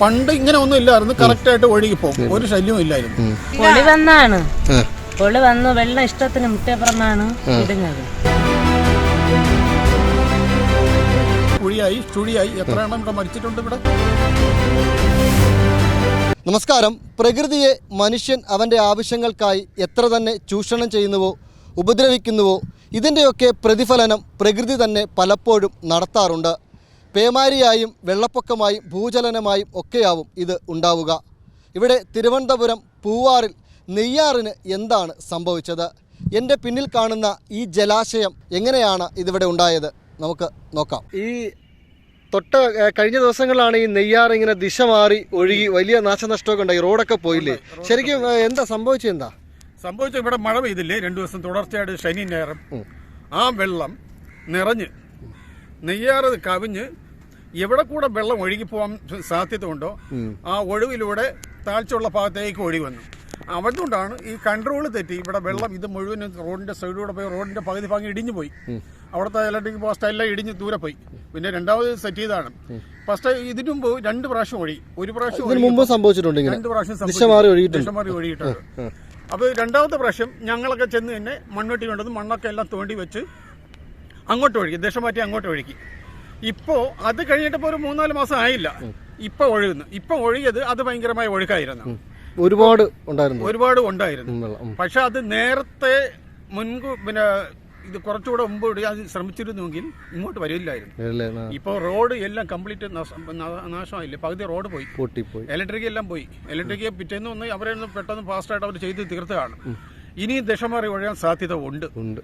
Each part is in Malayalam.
പണ്ട് ഇങ്ങനെ ഒന്നും ഇല്ലായിരുന്നു. കറക്റ്റ് ആയിട്ട് ഒഴുകി പോകും. ഒരു ശല്യവും ഇല്ലായിരുന്നു. പൊളി വന്നാണ്. പൊളി വന്ന് വെള്ളം ഇഷ്ടത്തിന് മുറ്റപ്പുറമാണ് ഇടുന്നത്. കുഴിയായി ചുഴിയായി. എത്ര എണ്ണം ഇവിടെ മരിച്ചിട്ടുണ്ട് ഇവിടെ? നമസ്കാരം. പ്രകൃതിയെ മനുഷ്യൻ അവന്റെ ആവശ്യങ്ങൾക്കായി എത്ര തന്നെ ചൂഷണം ചെയ്യുന്നുവോ ഉപദ്രവിക്കുന്നുവോ ഇതിന്റെയൊക്കെ പ്രതിഫലനം പ്രകൃതി തന്നെ പലപ്പോഴും നടത്താറുണ്ട്. പേമാരിയായും വെള്ളപ്പൊക്കമായും ഭൂചലനമായും ഒക്കെയാവും ഇത് ഉണ്ടാവുക. ഇവിടെ തിരുവനന്തപുരം പൂവാറിൽ നെയ്യാറിന് എന്താണ് സംഭവിച്ചത്? എന്റെ പിന്നിൽ കാണുന്ന ഈ ജലാശയം എങ്ങനെയാണ് ഇതിവിടെ ഉണ്ടായത്? നമുക്ക് നോക്കാം. ഈ തൊട്ട കഴിഞ്ഞ ദിവസങ്ങളാണ് ഈ നെയ്യാർ ഇങ്ങനെ ദിശ മാറി ഒഴുകി വലിയ നാശനഷ്ടമൊക്കെ ഉണ്ടായി. റോഡൊക്കെ പോയില്ലേ? ശരിക്കും എന്താ സംഭവിച്ചത് എന്താ? സംഭവിച്ച ഇവിടെ മഴ പെയ്തില്ലേ? രണ്ടു ദിവസം തുടർച്ചയായിട്ട് ശനി ഞായറും. ആ വെള്ളം നിറഞ്ഞ് നെയ്യാറ് കവിഞ്ഞ് എവിടെ കൂടെ വെള്ളം ഒഴുകി പോകാൻ സാധ്യത ഉണ്ടോ ആ ഒഴിവിലൂടെ താഴ്ചയുള്ള ഭാഗത്തേക്ക് ഒഴുകി വന്നു. അതുകൊണ്ടാണ് ഈ കൺട്രോൾ തെറ്റി ഇവിടെ വെള്ളം ഇത് മുഴുവൻ റോഡിന്റെ സൈഡിലൂടെ പോയി റോഡിന്റെ പകുതി ഭാഗം ഇടിഞ്ഞു പോയി. അവിടുത്തെ ഇലക്ട്രിക് പോസ്റ്റ് എല്ലാം ഇടിഞ്ഞ് ദൂരെ പോയി. പിന്നെ രണ്ടാമത് സെറ്റ് ചെയ്താണ് ഫസ്റ്റ് ഇതിനു മുമ്പ് രണ്ട് പ്രാവശ്യം ഒഴി ഒരു പ്രാവശ്യം മുമ്പ് സംഭവിച്ചിട്ടുണ്ട് രണ്ട് പ്രാവശ്യം ദിശ മാറി ഒഴുകിയിട്ടുണ്ട്. അപ്പോൾ രണ്ടാമത്തെ പ്രാവശ്യം ഞങ്ങളൊക്കെ ചെന്ന് തന്നെ മണ്ണൊട്ടി കൊണ്ടത് മണ്ണൊക്കെ എല്ലാം തോണ്ടി വെച്ച് അങ്ങോട്ട് ഒഴുകി ദിശ മാറ്റി അങ്ങോട്ട് ഒഴുകി. ഇപ്പോൾ അത് കഴിഞ്ഞിട്ടിപ്പോൾ ഒരു മൂന്നാൽ മാസം ആയില്ല. ഇപ്പൊ ഒഴുകുന്നു. ഇപ്പൊ ഒഴുകിയത് അത് ഭയങ്കരമായ ഒഴുക്കായിരുന്നു. ഒരുപാട് ഉണ്ടായിരുന്നു. ഒരുപാട് ഉണ്ടായിരുന്നു. പക്ഷെ അത് നേരത്തെ മുൻകൂ പിന്നെ ഇത് കുറച്ചുകൂടെ മുമ്പ് അത് ശ്രമിച്ചിരുന്നുവെങ്കിൽ ഇങ്ങോട്ട് വരില്ലായിരുന്നു. ഇപ്പോൾ റോഡ് എല്ലാം കംപ്ലീറ്റ് നാശമായില്ലേ? പകുതി റോഡ് പോയി. പൊട്ടിപ്പോയി ഇലക്ട്രിക് എല്ലാം പോയി. ഇലക്ട്രിക് പിറ്റേന്ന് ഒന്ന് അവരെ പെട്ടെന്ന് ഫാസ്റ്റായിട്ട് അവർ ചെയ്ത് തീർത്തതാണ്. ഇനി ദശമാറി ഒഴുകാൻ ഒഴിയാൻ സാധ്യത ഉണ്ട്. ഉണ്ട്.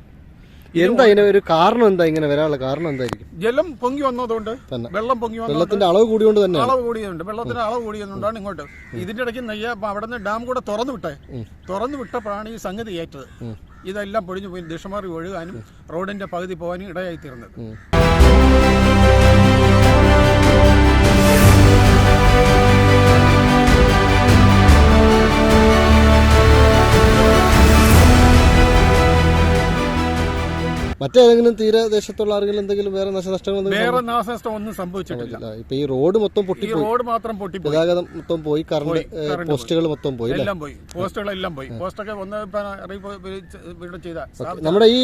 എന്താ ഇങ്ങനെ ഒരു കാരണം എന്താ ഇങ്ങനെ വരാനുള്ള കാരണം എന്തായിരിക്കും? ജലം പൊങ്ങി വന്നതുകൊണ്ട് വെള്ളം പൊങ്ങി വെള്ളത്തിന്റെ അളവ് കൂടിയോണ്ട് തന്നെ അളവ് കൂടിയുണ്ട് വെള്ളത്തിന്റെ അളവ് കൂടിയതുകൊണ്ടാണ് ഇങ്ങോട്ട്. ഇതിന്റെ ഇടയ്ക്ക് നെയ്യ അവിടെ നിന്ന് ഡാം കൂടെ തുറന്നു വിട്ടേ. തുറന്നു വിട്ടപ്പോഴാണ് ഈ സംഗതി ഏറ്റത്. ഇതെല്ലാം പൊഴിഞ്ഞു പോയി. ദിഷമാറി ഒഴുകാനും റോഡിന്റെ പകുതി പോകാനും ഇടയായി തീർന്നത്. മറ്റേതെങ്കിലും തീരദേശത്തുള്ള ആരെങ്കിലും എന്തെങ്കിലും വേറെ നാശനഷ്ടങ്ങൾ വേറെ നാശനഷ്ടം ഒന്നും സംഭവിച്ചിട്ടില്ല? ഇപ്പൊ ഈ റോഡ് മൊത്തം പൊട്ടി റോഡ് മാത്രം പൊട്ടിപ്പോയി. ഗതാഗതം മൊത്തം പോയി കറണ്ട് പോസ്റ്റുകൾ മൊത്തം പോയി എല്ലാം പോയി. പോസ്റ്റുകളെല്ലാം പോയി. പോസ്റ്റൊക്കെ ഒന്ന് ഇപ്പം ഇവിടെ ചെയ്ത. നമ്മുടെ ഈ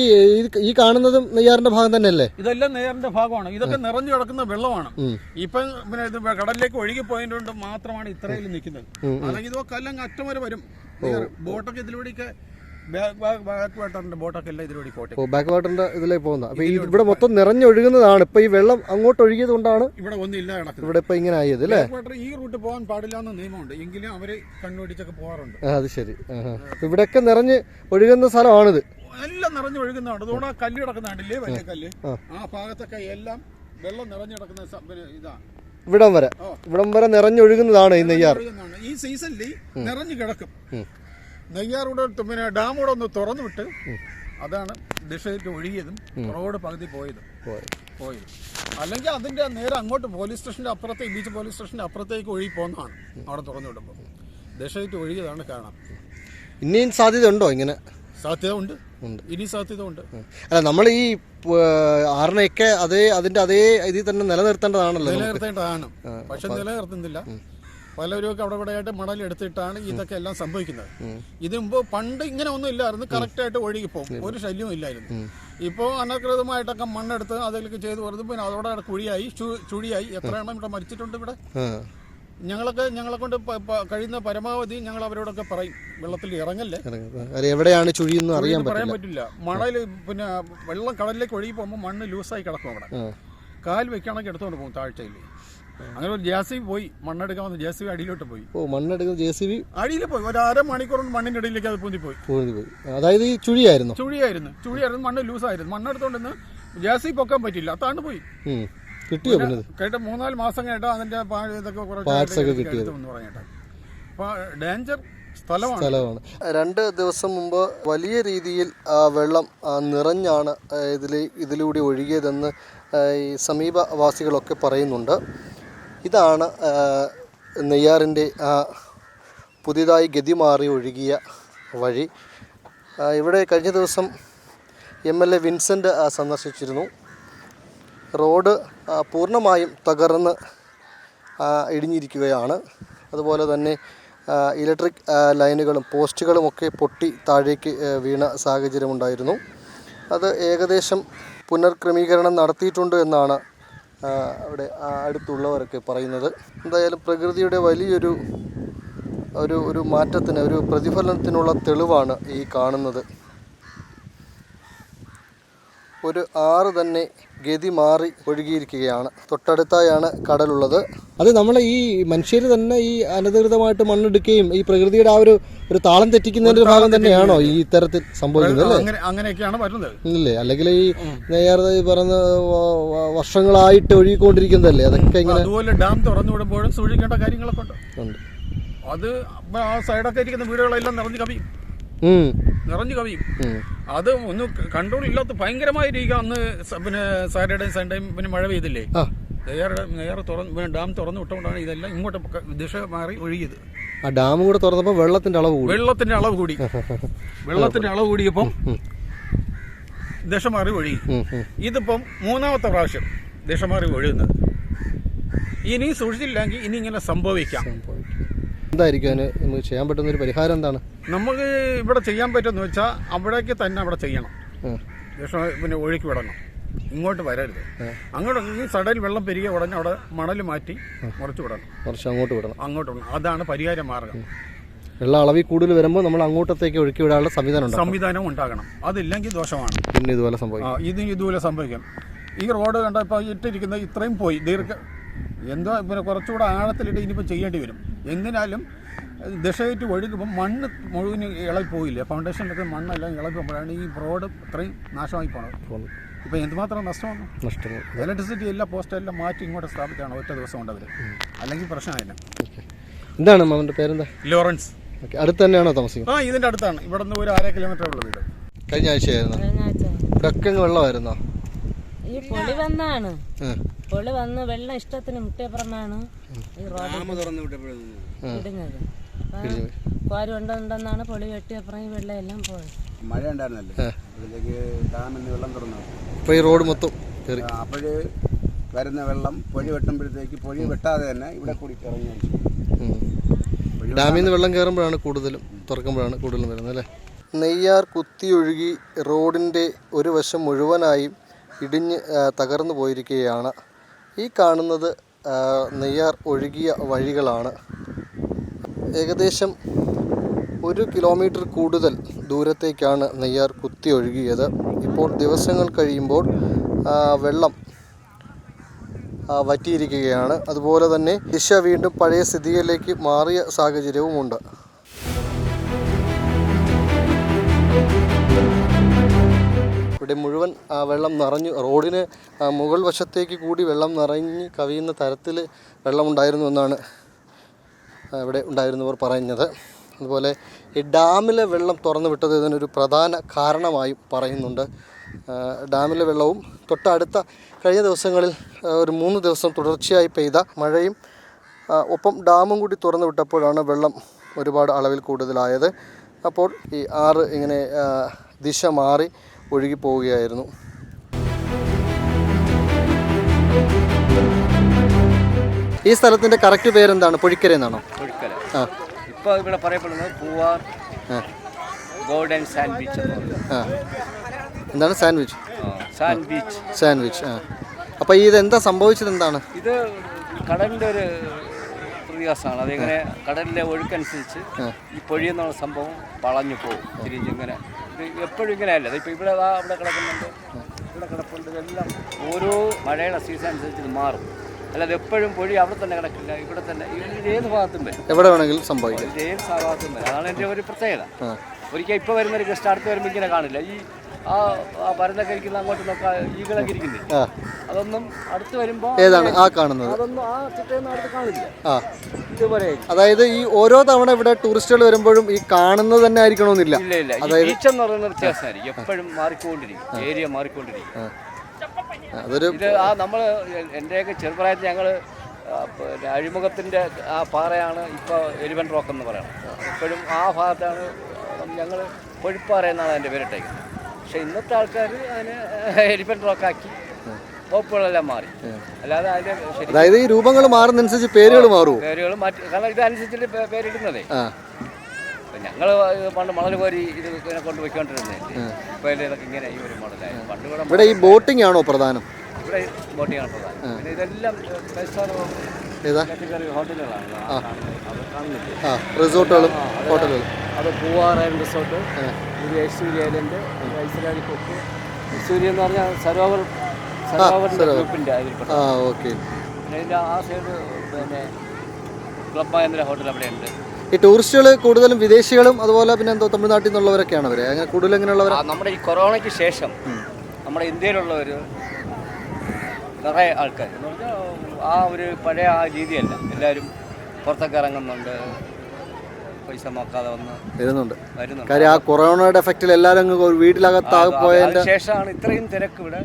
ഈ- കാണുന്നതും നെയ്യാറിന്റെ ഭാഗം തന്നെയല്ലേ? ഇതെല്ലാം നെയ്യാറിന്റെ ഭാഗമാണ്. ഇതൊക്കെ നിറഞ്ഞു കിടക്കുന്ന വെള്ളമാണ്. ഇപ്പൊ പിന്നെ ഇത് കടലിലേക്ക് ഒഴുകി പോയതുകൊണ്ട് മാത്രമാണ് ഇത്രയിൽ നിൽക്കുന്നത്. അല്ലെങ്കിൽ ഇതൊക്കെ എല്ലാം അറ്റം വരെ വരും. ബോട്ടൊക്കെ ഇതിലൂടെയൊക്കെ ബാക്ക് വാട്ടറിന്റെ ബോട്ടൊക്കെ എല്ലാം ഇതിലൂടെ പോട്ടെ. ഓ ബാക്ക് വാട്ടറിന്റെ ഇതിലേക്ക് പോകുന്ന അപ്പൊ ഇവിടെ മൊത്തം നിറഞ്ഞൊഴുകുന്നതാണ്. ഇപ്പൊ ഈ വെള്ളം അങ്ങോട്ട് ഒഴുകിയത് കൊണ്ടാണ് ഇവിടെ ഒന്നില്ല കിടക്കുന്നത്. ഇവിടെ ഇപ്പൊ ഇങ്ങനെ ആയത് അല്ലേ? വാട്ടർ ഈ റൂട്ട് പോകാൻ പാടില്ല എന്ന നിയമമുണ്ട്. എങ്കിലും അവർ കണ്ണുപിടിച്ചൊക്കെ പോകാറുണ്ട്. അത് ശരി. ഇവിടെയൊക്കെ നിറഞ്ഞ് ഒഴുകുന്ന സ്ഥലമാണിത്. എല്ലാം നിറഞ്ഞു ഒഴുകുന്നതാണ്. അതുകൊണ്ട് ആ കല്ല് കിടക്കുന്നുണ്ടല്ലേ വലിയ കല്ല്? ആ. ഭാഗത്തൊക്കെ എല്ലാം വെള്ളം നിറഞ്ഞു കിടക്കുന്ന ഇതാ. ഇവിടം വരെ. ഇവിടം വരെ നിറഞ്ഞൊഴുകുന്നതാണ് ഈ നെയ്യാർ. ഈ സീസണിൽ നിറഞ്ഞു കിടക്കും. നെയ്യാറൂടെ പിന്നെ ഡാം കൂടെ ഒന്ന് തുറന്നു വിട്ട് അതാണ് ദിശയിലേക്ക് ഒഴുകിയതും റോഡ് പകുതി പോയതും. പോയത്. അല്ലെങ്കിൽ അതിന്റെ നേരെ അങ്ങോട്ട് പോലീസ് സ്റ്റേഷന്റെ അപ്പുറത്തേക്ക് ബീച്ച് പോലീസ് സ്റ്റേഷന്റെ അപ്പുറത്തേക്ക് ഒഴുകി പോകുന്നതാണ് അവിടെ തുറന്നു വിടുമ്പോൾ ദിശയിട്ട് ഒഴുകിയതാണ് കാണാം. ഇനിയും സാധ്യത ഉണ്ടോ ഇങ്ങനെ? സാധ്യത ഉണ്ട്. ഇനി സാധ്യത ഉണ്ട്. അല്ല നമ്മൾ ഈ ആറിനെയൊക്കെ അതേ അതിന്റെ അതേ ഇതിൽ തന്നെ നിലനിർത്തേണ്ടതാണല്ലോ. നിലനിർത്തേണ്ടതാണ്. പക്ഷെ നിലനിർത്തുന്നില്ല. പലരുമൊക്കെ അവിടെ ഇവിടെ ആയിട്ട് മണൽ എടുത്തിട്ടാണ് ഇതൊക്കെ എല്ലാം സംഭവിക്കുന്നത്. ഇത് മുമ്പ് പണ്ട് ഇങ്ങനെ ഒന്നും ഇല്ലായിരുന്നു. കറക്റ്റ് ആയിട്ട് ഒഴുകി പോകും ഒരു ശല്യവും ഇല്ലായിരുന്നു. ഇപ്പോൾ അനധികൃതമായിട്ടൊക്കെ മണ്ണെടുത്ത് അതിലേക്ക് ചെയ്ത് വരുന്നത് പിന്നെ അതോടെ കുഴിയായി ചുഴിയായി. എത്ര എണ്ണം ഇവിടെ മരിച്ചിട്ടുണ്ട് ഇവിടെ? ഞങ്ങളൊക്കെ ഞങ്ങളെ കൊണ്ട് കഴിയുന്ന പരമാവധി ഞങ്ങൾ അവരോടൊക്കെ പറയും. വെള്ളത്തിൽ ഇറങ്ങല്ലേ? എവിടെയാണ് ചുഴിയെന്ന് അറിയാൻ പറയാൻ പറ്റില്ല. മണൽ മണൽ പിന്നെ വെള്ളം കടലിലേക്ക് ഒഴുകി പോകുമ്പോൾ മണ്ണ് ലൂസായി കിടക്കും അവിടെ. കാൽ വെക്കുകയാണെങ്കിൽ എടുത്തുകൊണ്ട് പോകും താഴ്ചയിൽ. അങ്ങനെ ഒരു ജെ പോയി മണ്ണെടുക്കാൻ വന്ന്. ജെ സി അടിയിലോട്ട് പോയി. ഓ മണ്ണെടുക്കുന്ന ജെ സി ബി? അടിയിൽ പോയി. ഒരു അര മണിക്കൂർ കൊണ്ട് മണ്ണിന്റെ അടിയിലേക്ക് അത് പൂന്തി പോയി. പോയി പോയി. അതായത് ഈ ചുഴിയായിരുന്നു? ചുഴിയായിരുന്നു. ചുഴിയായിരുന്നു. മണ്ണ് ലൂസായിരുന്നു. മണ്ണെടുത്തോണ്ടെന്ന് ജെ സി പൊക്കാൻ പറ്റില്ല. അതാണ് പോയി. കിട്ടിയോ പിന്നെ? കേട്ട മൂന്നാൽ മാസം കേട്ടോ അതിന്റെ ഇതൊക്കെ കുറച്ച് കിട്ടിയത്. അപ്പൊ ഡേഞ്ചർ സ്ഥലമാണ്. രണ്ട് ദിവസം മുമ്പ് വലിയ രീതിയിൽ വെള്ളം നിറഞ്ഞാണ് ഇതിൽ ഇതിലൂടെ ഒഴുകിയതെന്ന് ഈ സമീപവാസികളൊക്കെ പറയുന്നുണ്ട്. ഇതാണ് നെയ്യാറിന്റെ ആ പുതിയതായി ഗതി മാറി ഒഴുകിയ വഴി. ഇവിടെ കഴിഞ്ഞ ദിവസം എം എൽ എ വിൻസെന്റ് സന്ദർശിച്ചിരുന്നു. റോഡ് പൂർണമായും തകർന്ന് ഇടിഞ്ഞിരിക്കുകയാണ്. അതുപോലെ തന്നെ ഇലക്ട്രിക് ലൈനുകളും പോസ്റ്റുകളും ഒക്കെ പൊട്ടി താഴേക്ക് വീണ സാഹചര്യമുണ്ടായിരുന്നു. അത് ഏകദേശം പുനർക്രമീകരണം നടത്തിയിട്ടുണ്ട് എന്നാണ് അവിടെ അടുത്തുള്ളവരൊക്കെ പറയുന്നത്. എന്തായാലും പ്രകൃതിയുടെ വലിയൊരു ഒരു ഒരു മാറ്റത്തിന് ഒരു പ്രതിഫലനത്തിനുള്ള തെളിവാണ് ഈ കാണുന്നത്. ഒരു ആറ് തന്നെ ഗതി മാറി ഒഴുകിയിരിക്കുകയാണ്. തൊട്ടടുത്തായാണ് കടലുള്ളത്. അത് നമ്മൾ ഈ മനുഷ്യർ തന്നെ ഈ അനധികൃതമായിട്ട് മണ്ണെടുക്കുകയും ഈ പ്രകൃതിയുടെ ആ ഒരു ഒരു താളം തെറ്റിക്കുന്നതിന്റെ ഒരു ഭാഗം തന്നെയാണോ ഈ ഇത്തരത്തിൽ സംഭവിക്കുന്നത് അല്ലേ? അങ്ങനെ അങ്ങനെയൊക്കെയാണ് വരുന്നത് ഇല്ലേ? അല്ലെങ്കിൽ ഈ നേരത്തെ ഈ പറഞ്ഞ വർഷങ്ങളായിട്ട് ഒഴുകിക്കൊണ്ടിരിക്കുന്നതല്ലേ? അതൊക്കെ ഇങ്ങനെ അതുപോലെ ഡാം തുറന്നു വിടുമ്പോഴും സൂക്ഷിക്കേണ്ട കാര്യങ്ങളൊക്കെ ഉണ്ട്. അത് ആ സൈഡൊക്കെ ഇരിക്കുന്ന വീടുകളെല്ലാം നിറഞ്ഞു കവിയും. നിറഞ്ഞു കവിയും. അത് ഒന്ന് കൺട്രോൾ ഇല്ലാത്ത ഭയങ്കരമായ രീതി അന്ന് പിന്നെ സാറ്റർഡേയും സൺഡേയും പിന്നെ മഴ പെയ്തില്ലേ? നെയ്യാറ് നെയ്യാറ് തുറന്ന് ഡാം തുറന്നു വിട്ടുകൊണ്ടാണ് ഇതെല്ലാം ഇങ്ങോട്ട് ദിശ മാറി ഒഴുകിയത്. ആ ഡാം കൂടെ തുറന്നപ്പോൾ വെള്ളത്തിന്റെ അളവ് കൂടി. വെള്ളത്തിന്റെ അളവ് കൂടി. വെള്ളത്തിന്റെ അളവ് കൂടിയപ്പം ദിശ മാറി ഒഴുകി. ഇതിപ്പം മൂന്നാമത്തെ പ്രാവശ്യം ദിശ മാറി ഒഴുകുന്നത്. ഇനി സൂക്ഷിച്ചില്ലെങ്കിൽ ഇനി ഇങ്ങനെ സംഭവിക്കാം. എന്തായിരിക്കും അതിന് നമുക്ക് ചെയ്യാൻ പറ്റുന്ന ഒരു പരിഹാരം എന്താണ്? നമുക്ക് ഇവിടെ ചെയ്യാൻ പറ്റുമെന്ന് വെച്ചാൽ അവിടേക്ക് തന്നെ അവിടെ ചെയ്യണം. വിഷം പിന്നെ ഒഴുക്കി വിടണം. ഇങ്ങോട്ട് വരരുത്. അങ്ങോട്ട് ഈ സടയിൽ വെള്ളം പെരുകിയ ഉടനെ അവിടെ മണൽ മാറ്റി മുറിച്ചു വിടണം. കുറച്ച് അങ്ങോട്ട് വിടണം. അങ്ങോട്ട് വിടണം. അതാണ് പരിഹാര മാർഗം. വെള്ള അളവിൽ കൂടുതൽ വരുമ്പോൾ നമ്മൾ അങ്ങോട്ടത്തേക്ക് ഒഴുക്കി വിടാനുള്ള സംവിധാനം സംവിധാനം ഉണ്ടാകണം. അതില്ലെങ്കിൽ ദോഷമാണ്. പിന്നെ ഇതുപോലെ സംഭവിക്കും. ഇത് ഇതുപോലെ സംഭവിക്കാം. ഈ റോഡ് കണ്ട ഇപ്പോൾ ഇട്ടിരിക്കുന്ന ഇത്രയും പോയി. ദീർഘ എന്തോ പിന്നെ കുറച്ചുകൂടെ ആഴത്തിലിട്ട് ഇനിയിപ്പോൾ ചെയ്യേണ്ടി വരും. എന്തിനാലും ദിശയേറ്റ് ഒഴുകുമ്പോൾ മണ്ണ് മുഴുവൻ ഇളകി പോയില്ല? ഫൗണ്ടേഷനിലൊക്കെ മണ്ണെല്ലാം ഇളകുമ്പോഴാണ് ഈ റോഡ് ഇത്രയും നാശമായി പോണത്. ഇപ്പോൾ എന്തുമാത്രം നഷ്ടമാണ്? നഷ്ടമാണ് ഇലക്ട്രിസിറ്റി എല്ലാ പോസ്റ്റ് എല്ലാം മാറ്റി ഇങ്ങോട്ട് സ്ഥാപിച്ചാണ് ഒറ്റ ദിവസം കൊണ്ട് അവർ അല്ലെങ്കിൽ പ്രശ്നമായില്ല. എന്താണ് മാമന്റെ പേരെന്താ? ലോറൻസ്. ഓക്കെ. അടുത്ത് തന്നെയാണോ താമസിക്കുന്നത്? ആ ഇതിന്റെ അടുത്താണ്. ഇവിടെ നിന്ന് ഒരു അര കിലോമീറ്റർ ഉള്ള വീട്. കഴിഞ്ഞ ആഴ്ചയായിരുന്നു? കഴിഞ്ഞ ഇവിടെ ഒക്കെ വെള്ളമായിരുന്നോ? ഈ പൊളി വന്നാണ്. പൊളി വന്ന് വെള്ളം ഇഷ്ടത്തിന് മുട്ടിയപ്പുറമാണ് ഈ റോഡ് ഇടുന്നത്. കോരി ഉണ്ടെന്നാണ് പൊളി വെട്ടിയപ്പുറം ഈ വെള്ളം എല്ലാം പോയത് മഴ ഉണ്ടായിരുന്നല്ലേ ഈ റോഡ് മൊത്തം കയറി. അപ്പോഴ് വരുന്ന വെള്ളം പൊഴി വെട്ടുമ്പോഴത്തേക്ക് പൊഴി വെട്ടാതെ തന്നെ ഇവിടെ കൂടി ഇറങ്ങി ഉം. ഡാമിൽ നിന്ന് വെള്ളം കയറുമ്പോഴാണ് കൂടുതലും തുറക്കുമ്പോഴാണ് കൂടുതലും വരുന്നത് അല്ലേ? നെയ്യാർ കുത്തിയൊഴുകി റോഡിന്റെ ഒരു വശം മുഴുവനായും ഇടിഞ്ഞ് തകർന്നു പോയിരിക്കുകയാണ്. ഈ കാണുന്നത് നെയ്യാർ ഒഴുകിയ വഴികളാണ്. ഏകദേശം ഒരു കിലോമീറ്റർ കൂടുതൽ ദൂരത്തേക്കാണ് നെയ്യാർ കുത്തി ഒഴുകിയത്. ഇപ്പോൾ ദിവസങ്ങൾ കഴിയുമ്പോൾ വെള്ളം വറ്റിയിരിക്കുകയാണ്. അതുപോലെ തന്നെ ദിശ വീണ്ടും പഴയ സ്ഥിതിയിലേക്ക് മാറിയ സാഹചര്യവുമുണ്ട്. ഇവിടെ മുഴുവൻ വെള്ളം നിറഞ്ഞു. റോഡിന് മുകൾ വശത്തേക്ക് കൂടി വെള്ളം നിറഞ്ഞ് കവിയുന്ന തരത്തിൽ വെള്ളമുണ്ടായിരുന്നു എന്നാണ് ഇവിടെ ഉണ്ടായിരുന്നവർ പറയുന്നത്. അതുപോലെ ഈ ഡാമിലെ വെള്ളം തുറന്നു വിട്ടത് ഇതിനൊരു പ്രധാന കാരണമായും പറയുന്നുണ്ട്. ഡാമിലെ വെള്ളവും തൊട്ടടുത്ത കഴിഞ്ഞ ദിവസങ്ങളിൽ ഒരു മൂന്ന് ദിവസം തുടർച്ചയായി പെയ്ത മഴയും ഒപ്പം ഡാമും കൂടി തുറന്നു വിട്ടപ്പോഴാണ് വെള്ളം ഒരുപാട് അളവിൽ കൂടുതലായത്. അപ്പോൾ ഈ ആറ് ഇങ്ങനെ ദിശ മാറി ഒഴുകി പോവുകയായിരുന്നു ഈ സ്ഥലത്തിന്റെ കറക്റ്റ് പേരെന്താണ്? പുഴിക്കര എന്നാണോ? ആ. ഇപ്പോൾ ഇവിടെ പറയപ്പെടുന്നത് പൂവാർ ആ. ഗോൾഡൻ സാൻഡ് ബീച്ച് എന്ന് പറയും. ആ. എന്താണ് സാൻഡ്വിച്ച്? സാൻഡ് ബീച്ച് സാൻഡ്വിച്ച് ആ. ഇത് എന്താ സംഭവിച്ചത് എന്താണ്? ഇത് കടലിന്റെ ഒരു പ്രതിഭാസമാണ് അതിങ്ങനെ കടലിലെ ഒഴുക്കനുസരിച്ച് ഈ പൊഴിയെന്നുള്ള സംഭവം വളഞ്ഞു പോകും. തിരിഞ്ഞിങ്ങനെ എപ്പോഴും ഇങ്ങനെയല്ല. ഇപ്പം ഇവിടെ അവിടെ കിടക്കുന്നുണ്ട് ഇവിടെ കിടപ്പുണ്ട് ഇതെല്ലാം ഓരോ മഴയുടെ സീസൺ അനുസരിച്ച് ഇത് മാറും. അല്ലാതെ എപ്പോഴും പൊഴി അവിടെ തന്നെ കിടക്കില്ല ഇവിടെ തന്നെ. ഏത് ഭാഗത്തും വരും. എവിടെ വേണമെങ്കിലും സംഭവിക്കും. ഏത് ഭാഗത്തും വരും. അതാണ് എന്റെ ഒരു പ്രത്യേകത. ഒരിക്കൽ ഇപ്പോൾ വരുന്നൊരു ഗസ്റ്റ് അടുത്ത് വരുമ്പോൾ ഇങ്ങനെ കാണില്ല. ഈ ആ പരന്നൊക്കെ ഇരിക്കുന്ന അങ്ങോട്ട് നോക്കാം ഈകളൊക്കെ ഇരിക്കുന്നത് അതൊന്നും അടുത്ത് വരുമ്പോൾ ഏതാണ് ആ കാണുന്നത്? അതൊന്നും ആ ചിട്ടയൊന്നും അടുത്ത് കാണില്ല. ഇതുപോലെ അതായത് ഈ ഓരോ തവണ ഇവിടെ ടൂറിസ്റ്റുകൾ വരുമ്പോഴും ഈ കാണുന്നത് തന്നെ ആയിരിക്കണമെന്നില്ല. ഇല്ല ഇല്ല. ബീച്ച് എന്ന് പറയുന്ന വ്യത്യാസമായിരിക്കും. എപ്പോഴും മാറിക്കൊണ്ടിരിക്കും. ഏരിയ മാറിക്കൊണ്ടിരിക്കും. അതൊരു ഇത് ആ നമ്മൾ എന്റെയൊക്കെ ചെറുപ്രായത്തിൽ ഞങ്ങൾ അഴിമുഖത്തിന്റെ ആ പാറയാണ് ഇപ്പോൾ എലിവൻ റോക്ക് എന്ന് പറയുന്നത്. എപ്പോഴും ആ ഭാഗത്താണ് ഞങ്ങൾ പൊഴിപ്പാറ എന്നാണ് അതിന്റെ പേരിട്ടേക്കുന്നത്. പക്ഷേ ഇന്നത്തെ ആൾക്കാർ അതിനെ എലിഫൻ റോക്കാക്കി വകുപ്പുകളെല്ലാം മാറി. അല്ലാതെ അതിന്റെ ശരി അതായത് ഈ രൂപങ്ങൾ മാറുന്നതനുസരിച്ച് പേരുകൾ മാറും. പേരുകൾ മാറ്റി കാരണം ഇതനുസരിച്ചിട്ട് പേ- പേരിടുന്നതേ. ആ. ഞങ്ങൾ പണ്ട് മണൽ കോരി ഇത് ഇങ്ങനെ കൊണ്ട് പോയിക്കൊണ്ടിരുന്നേ ഇപ്പൊ ഇതൊക്കെ ഇങ്ങനെ ഈ ഒരു മോഡലായി. പണ്ട് ഇവിടെ ഇവിടെ ഈ ബോട്ടിംഗ് ആണോ പ്രധാനം? ഇവിടെ ബോട്ടിങ്ങാണ് പ്രധാനം. പിന്നെ ഇതെല്ലാം ഫൈവ് സ്റ്റാർ ഏതാ? കാറ്റഗറി ഹോട്ടലുകളാണ്. ആ. കാണുന്നത്. അത് കാണുന്നില്ലേ? ആ. റിസോർട്ടുകളും ഹോട്ടലുകളും. അത് പൂവാറായൻ റിസോർട്ട് ഇത് ഐശ്വര്യ ഐലൻഡ് ഐശ്വര്യാലി കൊക്ക്. ഐശ്വര്യ എന്ന് പറഞ്ഞാൽ സരോവർ സരോവറിന്റെ ഗ്രൂപ്പിന്റെ അതിൽപ്പെട്ട. ഓക്കെ. പിന്നെ ഇതിന്റെ ആ സൈഡ് പിന്നെ ക്ലബ് മഹേന്ദ്ര ഹോട്ടൽ അവിടെയുണ്ട്. ഈ ടൂറിസ്റ്റുകൾ കൂടുതലും വിദേശികളും അതുപോലെ പിന്നെ എന്തോ തമിഴ്നാട്ടിൽ നിന്നുള്ളവരൊക്കെയാണ് അവർ അങ്ങനെ കൂടുതൽ എങ്ങനെയുള്ളവർ നമ്മുടെ ഈ കൊറോണയ്ക്ക് ശേഷം നമ്മുടെ ഇന്ത്യയിലുള്ളവർ നിറയെ ആൾക്കാർ എന്ന് പറഞ്ഞാൽ ആ ഒരു പഴയ ആ രീതിയല്ല. എല്ലാവരും പുറത്തൊക്കെ ഇറങ്ങുന്നുണ്ട്. പൈസ നോക്കാതെ വന്ന് വരുന്നുണ്ട്. വരുന്നുണ്ട്. കാര്യം ആ കൊറോണയുടെ എഫക്റ്റിൽ എല്ലാവരും അങ്ങ് ഒരു വീട്ടിലകത്താകെ പോയതിന്റെ അതിനുശേഷമാണ് ഇത്രയും തിരക്ക് ഇവിടെ.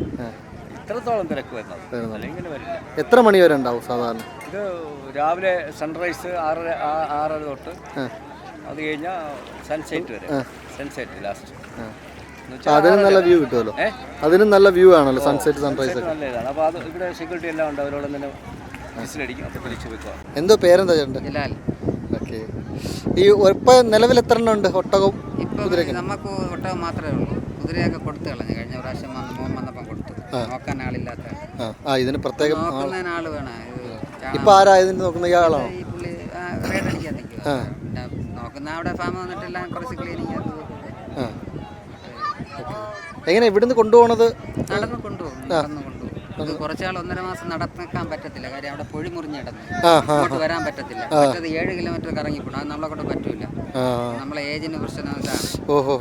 ഇത്രത്തോളം തിരക്ക് വരുന്നത്. അല്ലെങ്കിൽ ഇങ്ങനെ വരില്ല. എത്ര മണി വരെ ഉണ്ടാവും സാധാരണ? ഇത് രാവിലെ സൺറൈസ് ആറര ആ- ആറര തൊട്ട് അത് കഴിഞ്ഞാൽ സൺസെറ്റ് വരെ. സൺസെറ്റ് ലാസ്റ്റ് അതിനും നല്ല വ്യൂ കിട്ടുമല്ലോ. ഏ? അതിനും നല്ല വ്യൂ ആണല്ലോ സൺസെറ്റ് സൺറൈസ് ഒക്കെ. നല്ല ഇതാണ്. അപ്പോൾ അത് ഇവിടെ സെക്യൂരിറ്റി എല്ലാം ഉണ്ട്. അവരോട് തന്നെ വിസിലടിക്കും. അപ്പോൾ തിരിച്ചു വെക്കുക എന്തോ പേരെന്താ ചേട്ടന്റെ? ജലാൽ ഓക്കെ ഈ ഇപ്പം നിലവിൽ എത്ര എണ്ണം ഉണ്ട് ഒട്ടകവും ഇപ്പം നമുക്ക് ഒട്ടകം മാത്രമേ ഉള്ളൂ. കുതിരയൊക്കെ കൊടുത്തു കളഞ്ഞു. കഴിഞ്ഞ പ്രാവശ്യം വന്ന് മോൻ വന്നപ്പം കൊടുത്തു. നോക്കാൻ ആളില്ലാത്ത ആ. ഇതിന് പ്രത്യേകം നോക്കുന്നതിന് ആൾ. വേണം. ഇപ്പം ആരാ ഇതിന് നോക്കുന്ന? ഇയാളാണോ? ഈ പുള്ളി റേഡ് അടിക്കാൻ നിൽക്കുക നോക്കുന്ന അവിടെ ഫാം വന്നിട്ടെല്ലാം കുറച്ച് ക്ലീനിങ് എങ്ങനെ ഇവിടുന്ന് കൊണ്ടുപോകണത് നടന്ന് കൊണ്ടുപോകും. നടന്ന് കൊണ്ടുപോകും. ഇത് കുറച്ചാൾ ഒന്നര മാസം നടക്കാൻ പറ്റത്തില്ല. കാര്യം അവിടെ പൊഴി മുറിഞ്ഞ് കിടന്നു. ആ വരാൻ പറ്റത്തില്ല. മറ്റത് ഏഴ് കിലോമീറ്റർ കറങ്ങി പോകണം അത് നമ്മളെ കൊണ്ട് പറ്റൂല. നമ്മളെ ഏജിന് പ്രശ്നം ഇതാണ്.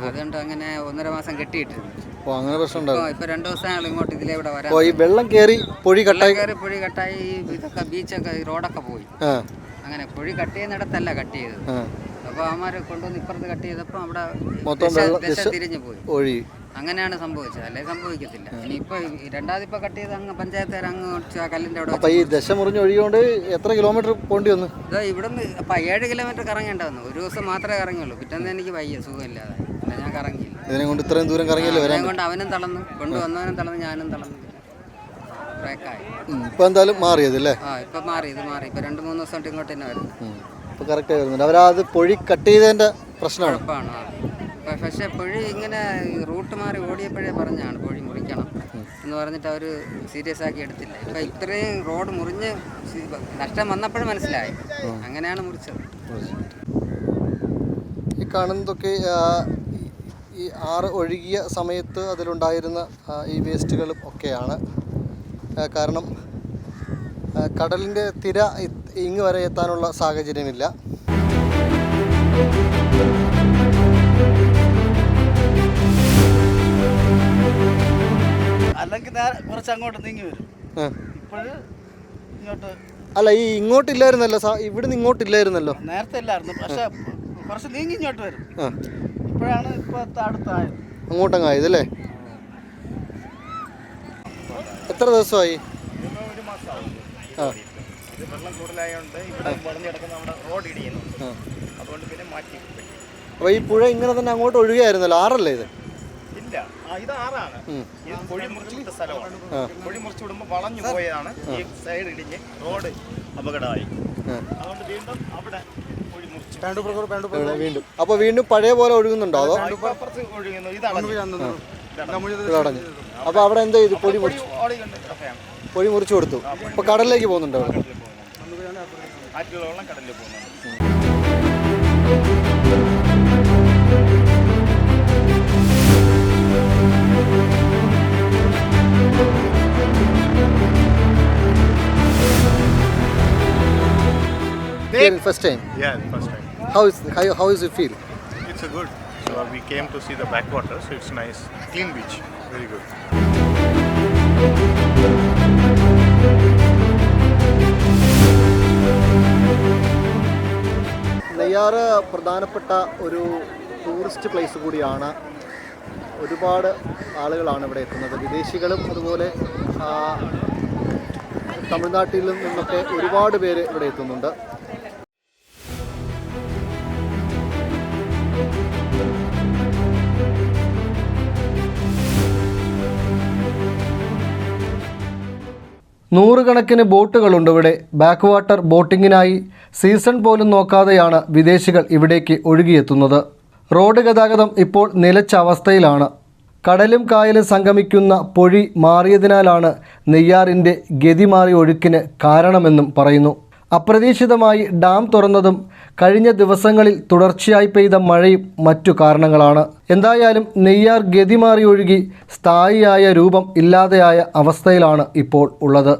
അതുകൊണ്ട് അങ്ങനെ ഒന്നര മാസം കെട്ടിയിട്ടിരുന്നു. ഓ അങ്ങനെ പ്രശ്നം ഇപ്പൊ രണ്ടു ദിവസമായാലും ഇങ്ങോട്ട് ഇതിലെ ഇവിടെ വരാൻ. ഓ ഈ വെള്ളം കയറി പൊഴി കട്ടായി കയറി പൊഴി കട്ടായി ഈ ഇതൊക്കെ ബീച്ചൊക്കെ റോഡൊക്കെ പോയി. അങ്ങനെ പൊഴി കട്ട് ചെയ്യുന്നിടത്തല്ല കട്ട് ചെയ്തത്. അപ്പൊ അവന്മാർ കൊണ്ടുവന്ന് ഇപ്പുറത്ത് കട്ട് ചെയ്തപ്പോ അവിടെ മൊത്തം തിരിഞ്ഞു പോയി. ഒഴി. അങ്ങനെയാണ് സംഭവിച്ചത്. അല്ലെ? സംഭവിക്കത്തില്ല. ഇനിയിപ്പോൾ രണ്ടാമതിപ്പോൾ കട്ട് ചെയ്ത് അങ്ങ് പഞ്ചായത്ത് അങ്ങ് കല്ലിന്റെ അവിടെ അപ്പൊ ഈ ദശ മുറിഞ്ഞ് ഒഴികൊണ്ട് എത്ര കിലോമീറ്റർ പോണ്ടി വന്നു? ഇതാ ഇവിടുന്ന് അപ്പം ഏഴ് കിലോമീറ്റർ കറങ്ങേണ്ട വന്നു. ഒരു ദിവസം മാത്രമേ കറങ്ങിയുള്ളൂ പിറ്റേന്ന് എനിക്ക് വയ്യ സുഖമില്ലാതെ. പിന്നെ ഞാൻ കറങ്ങിയില്ല. ഇതിനെ കൊണ്ട് ഇത്രയും ദൂരം കറങ്ങിയല്ലേ വരാൻ കൊണ്ട് അവനും തളർന്നു. കൊണ്ടുവന്നവനും തളർന്നു ഞാനും തളർന്നു. ബ്രേക്കായി. ഇപ്പൊ എന്തായാലും മാറിയത് അല്ലേ? ആ ഇപ്പം മാറി ഇത് മാറി. ഇപ്പൊ രണ്ട് മൂന്ന് ദിവസം ഇങ്ങോട്ട് തന്നെ വരുന്നു. ഇപ്പൊ കറക്റ്റ് വരുന്നുണ്ട്. അവരത് പൊഴി കട്ട് ചെയ്തതിന്റെ പ്രശ്നമാണ്? കുഴപ്പമാണ് ആ. പക്ഷേ പുഴി ഇങ്ങനെ റൂട്ട് മാറി ഓടിയപ്പോഴേ പറഞ്ഞാണ് പുഴി മുറിക്കണം എന്ന് പറഞ്ഞിട്ട് അവർ സീരിയസ് ആക്കി എടുത്തില്ല. ഇപ്പം ഇത്രയും റോഡ് മുറിഞ്ഞ് നഷ്ടം വന്നപ്പോഴും മനസ്സിലായി. അങ്ങനെയാണ് മുറിച്ചത്. ഈ കാണുന്നതൊക്കെ ഈ- ആറ് ഒഴുകിയ സമയത്ത് അതിലുണ്ടായിരുന്ന ഈ വേസ്റ്റുകളും ഒക്കെയാണ്. കാരണം കടലിന്റെ തിര ഇങ്ങ് വരെ എത്താനുള്ള സാഹചര്യമില്ല. അല്ലെങ്കിൽ കുറച്ച് അങ്ങോട്ട് നീങ്ങി വരും. ഇപ്പോഴ് ഇങ്ങോട്ട് അല്ല ഈ ഇങ്ങോട്ടില്ലായിരുന്നല്ലോ സാ ഇവിടുന്ന് ഇങ്ങോട്ടില്ലായിരുന്നല്ലോ? നേരത്തെ ഇല്ലായിരുന്നു. പക്ഷെ കുറച്ച് നീങ്ങി ഇങ്ങോട്ട് വരും. ഇപ്പോഴാണ് ഇപ്പൊ അടുത്തായത്. അങ്ങോട്ടങ്ങ് ആയത് അല്ലേ എത്ര ദിവസമായി വെള്ളം കൂടുതലായതുകൊണ്ട് ഇവിടെ വളഞ്ഞു കിടക്കുന്ന നമ്മുടെ റോഡ് ഇടിയുന്നു. അതുകൊണ്ട് പിന്നെ മാറ്റി അപ്പോൾ ഈ പുഴ ഇങ്ങനെ തന്നെ അങ്ങോട്ട് ഒഴുകയായിരുന്നല്ലോ? ആറല്ലേ ഇത്? ഇത് ആറാണ്. കുഴി ഇത് മുറിച്ചു വിട്ട സ്ഥലമാണ്. കുഴി മുറിച്ചു വിടുമ്പോൾ വളഞ്ഞു പോയതാണ്. ഈ സൈഡ് ഇടിഞ്ഞ് റോഡ് അപകടമായി. അതുകൊണ്ട് വീണ്ടും അവിടെ വീണ്ടും. അപ്പോൾ വീണ്ടും പഴയ പോലെ ഒഴുകുന്നുണ്ടോ അതോ? ഒഴുകുന്നു. ഇത് അടഞ്ഞു അപ്പോൾ അവിടെ എന്താ ചെയ്തു? പൊടി മുറിച്ചു പൊടി മുറിച്ചു കൊടുത്തു. അപ്പൊ കടലിലേക്ക് പോകുന്നുണ്ടോ? ആറ്റിലുള്ള വെള്ളം കടലിൽ പോകുന്നത് first time Yeah, first time. How is how how is you feel It's a good. So we came to see the backwater, so it's nice. Clean beach. Very good. Neyyar പ്രധാനപ്പെട്ട ഒരു ടൂറിസ്റ്റ് പ്ലേസ് കൂടിയാണ് ഒരുപാട് ആളുകളാണ് ഇവിടെ എത്തുന്നത് വിദേശികളും അതുപോലെ തമിഴ്നാട്ടിൽ നിന്നൊക്കെ ഒരുപാട് പേര് ഇവിടെ എത്തുന്നുണ്ട് നൂറുകണക്കിന് ബോട്ടുകളുണ്ട് ഇവിടെ. ബാക്ക് വാട്ടർ ബോട്ടിങ്ങിനായി സീസൺ പോലും നോക്കാതെയാണ് വിദേശികൾ ഇവിടേക്ക് ഒഴുകിയെത്തുന്നത്. റോഡ് ഗതാഗതം ഇപ്പോൾ നിലച്ച അവസ്ഥയിലാണ്. കടലും കായലും സംഗമിക്കുന്ന പൊഴി മാറിയതിനാലാണ് നെയ്യാറിന്റെ ഗതിമാറി ഒഴുക്കിന് കാരണമെന്നും പറയുന്നു. അപ്രതീക്ഷിതമായി ഡാം തുറന്നതും കഴിഞ്ഞ ദിവസങ്ങളിൽ തുടർച്ചയായി പെയ്ത മഴയും മറ്റു കാരണങ്ങളാണ്. എന്തായാലും നെയ്യാർ ഗതിമാറി ഒഴുകി സ്ഥായിയായ രൂപം ഇല്ലാതെയായ അവസ്ഥയിലാണ് ഇപ്പോൾ ഉള്ളത്.